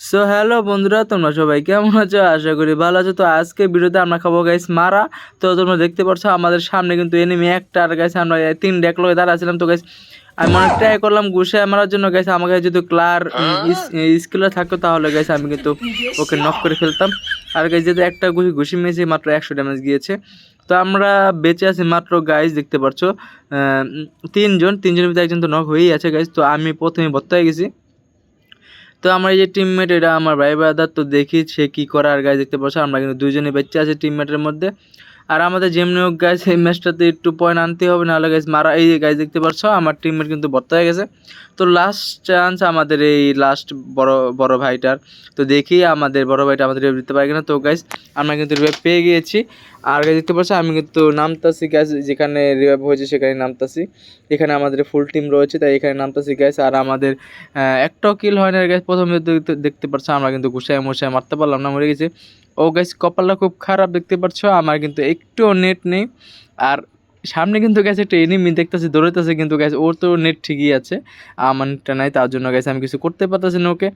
So hello বন্ধুরা, তোমরা সবাই কেমন আছো? আশা করি ভালো আছো। তো আজকে ভিডিওতে আমরা খাব গাইস মারা। তো তোমরা দেখতে পাচ্ছ, আমাদের সামনে কিন্তু এনিমি একটা। আর গাইস আমরা তিন ডেক লোক দাঁড়া ছিলাম। তো গাইস আমি অনেক ট্রাই করলাম ঘুষে মারার জন্য। গাইস আমাকে যদি ক্লার স্কিলার থাকতো, তাহলে গাইস আমি কিন্তু ওকে নক করে ফেলতাম। আর গাইস যদি একটা ঘুষি ঘুষি মেরেছি, মাত্র একশো ড্যামেজ গিয়েছে। তো আমরা বেঁচে আছি মাত্র গাইস দেখতে পাচ্ছ তিনজন। তিনজনের ভিতরে একজন তো নক হয়েই আছে গাইস তো আমি প্রথমে ভর্তা হয়ে গেছি। তো আমার এই যে টিমমেট এটা আমার ভাই ব্রাদার তো দেখি সে কী করে আর গাছ দেখতে পাচ্ছ আমরা কিন্তু দুজনে বেঁচে আছি টিমমেটের মধ্যে। আর আমাদের যেমনি হোক গাছ এই ম্যাচটাতে একটু পয়েন্ট আনতে হবে, নাহলে গাইজ মারা, এই গাছ দেখতে পাচ্ছ, আমার টিমমেট কিন্তু ভর্তা হয়ে গেছে। তো লাস্ট চান্স আমাদের এই লাস্ট বড় বড় ভাইটার। তো দেখি আমাদের বড় ভাইটা আমাদের রিভাইভ দিতে পারে কিনা। তো গাইজ আমরা কিন্তু রিভাইভ পেয়ে গিয়েছি। আর গাছ দেখতে পাচ্ছ, আমি কিন্তু নামতাছি গ্যাস যেখানে রিভাইভ হয়েছে, সেখানে নামতাছি। এখানে আমাদের ফুল টিম রয়েছে, তাই এখানে নামতাছি গ্যাস আর আমাদের একটাও কিল হয় না গ্যাস প্রথমে দেখতে পাচ্ছ, আমরা কিন্তু ঘুষায় মশায় মারতে পারলাম না, মরে গেছে। ও গ্যাস কপালটা খুব খারাপ, দেখতে পাচ্ছ আমার কিন্তু একটুও নেট নেই। আর সামনে কিন্তু গেছে একটা এনিমি দেখতেছি দৌড়াইতেছে কিন্তু গ্যাস ওর তো নেট ঠিকই আছে। আমার নেটটা নাই, তার জন্য গ্যাস আমি কিছু করতে পারতেছি না ওকে।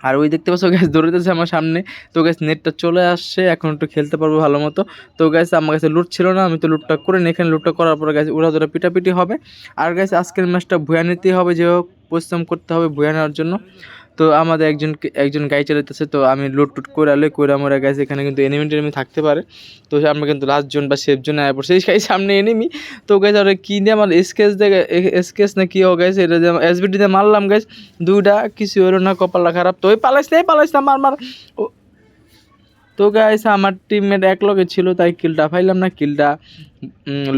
আর ওই দেখতে পাচ্ছ গ্যাস দৌড়াইতেছে আমার সামনে। তো গ্যাস নেটটা চলে আসছে, এখন একটু খেলতে পারব ভালো মতো। তো গ্যাস আমার কাছে লুট ছিল না, আমি তো লুটটা করে নিই। এখানে লুটটা করার পর গ্যাস উড়া ধরে পিটাপিটি হবে। আর গ্যাস আজকের ম্যাচটা ভুয়া নিতেই হবে, যে পরিশ্রম করতে হবে ভুয়া নেওয়ার জন্য। তো আমাদের একজন একজন গাড়ি চালাইতেছে, তো আমি লুট টুট করে আলে করে আমরা গেছে। এখানে কিন্তু এনিমি টেনিমি থাকতে পারে। তো আমরা কিন্তু লাস্ট জন বা সেফ জন আয় পড়ছে। এই সামনে এনিমি তো গেছে ওরা কী দিয়ে আমার স্কেচ দেখে স্কেচ না কী হোক গেছে এটা দিয়ে এসবিটি দিয়ে মারলাম গাছ দুইটা, কিছু হলো না, কপালটা খারাপ। তো ওই পালাইস না পালাইস না, মার মার। তো গাইস আমার টিমমেট এক লগে ছিল, তাই কিলটা পাইলাম না কিলটা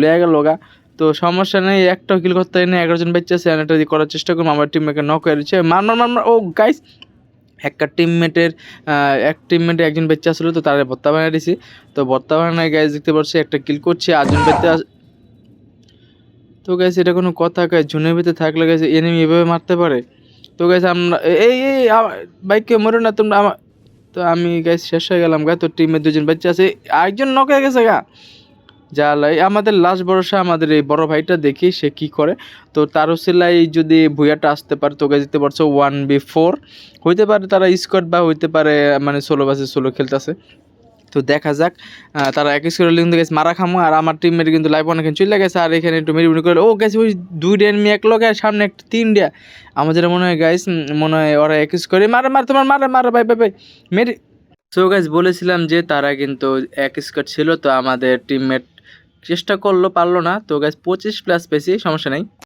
লয়ে গেল গা। তো সমস্যা নেই একটাও কিল করতে হয় না এগারো জন বাচ্চা আছে, একটা দিয়ে করার চেষ্টা করব, আমার টিমমেটকে নক করে দিচ্ছে। মার মার মার ও গাইস একটা টিমমেটের এক টিমমেটে একজন বাচ্চা আসলো, তো তারা ভর্তা বানিয়ে দিছি। তো ভর্তা বানায় গাইস দেখতে পাচ্ছি, একটা কিল করছে, আটজন বাচ্চা তো গাইস এটা কোনো কথা গাইস ঝুনের ভিতরে থাকলে গাইস এনিমি এভাবে মারতে পারে। তো গাইস আমরা, এই এই বাইককে মরো না, তোমরা আমার তো আমি গাইস শেষ হয়ে গেলাম গা, তো টিমের দুজন বাচ্চা আছে, আরেকজন নক হয়ে গেছে গা। যা আমাদের লাস্ট ভরসা আমাদের এই বড় ভাইটা দেখি সে কি করে। তো তারও সেলাই যদি ভুইয়াটা আসতে পারে, তোকে দিতে পারছ ওয়ান বি ফোর হইতে পারে তারা স্কোয়াড বা হইতে পারে মানে ষোলো বাসে ষোলো খেলতেছে। তো দেখা যাক তারা এক স্কোয়ার কিন্তু গেছে মারা খামো, আর আমার টিম মেরে কিন্তু লাইভ অনেক চলে গেছে, আর এখানে একটু মেরি করে, ও গেছে ওই দুই ডেন মি এক লোক সামনে একটা তিন ডিয়া। আমাদের মনে হয় গাইস মনে হয় ওরা এক করে মারে মারে, তোমার মারে মারে, ভাই ভাই ভাই, মেরি। সো গাইস বলেছিলাম যে তারা কিন্তু এক স্কোয়াড ছিল, তো আমাদের টিমমেট চেষ্টা করল পারল না। তো গাছ পঁচিশ প্লাস পেয়েছি সমস্যা নেই।